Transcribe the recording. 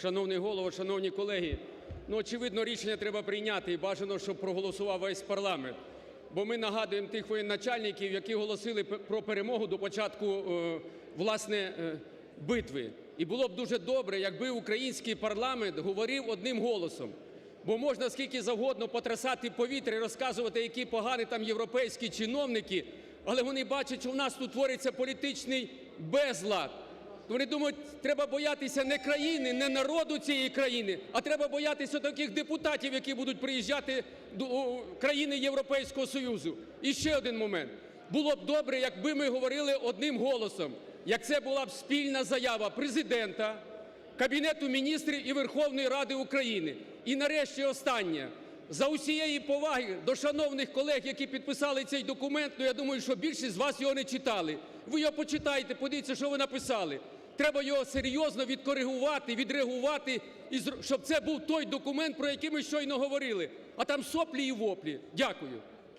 Шановний голово, шановні колеги, ну, очевидно, рішення треба прийняти і бажано, щоб проголосував весь парламент. Бо ми нагадуємо тих воєначальників, які голосили про перемогу до початку е, власне е, битви. І було б дуже добре, якби український парламент говорив одним голосом. Бо можна скільки завгодно потрясати повітря і розказувати, які погані там європейські чиновники, але вони бачать, що в нас тут твориться політичний безлад. Вони думають, треба боятися не країни, не народу цієї країни, а треба боятися таких депутатів, які будуть приїжджати до країни Європейського Союзу. І ще один момент. Було б добре, якби ми говорили одним голосом, як це була б спільна заява президента, Кабінету міністрів і Верховної Ради України. І нарешті останнє. За усієї поваги до шановних колег, які підписали цей документ, ну я думаю, що більшість з вас його не читали. Ви його почитайте, подивіться, що ви написали. Треба його серйозно відкоригувати, відреагувати, щоб це був той документ, про який ми щойно говорили. А там соплі і воплі. Дякую.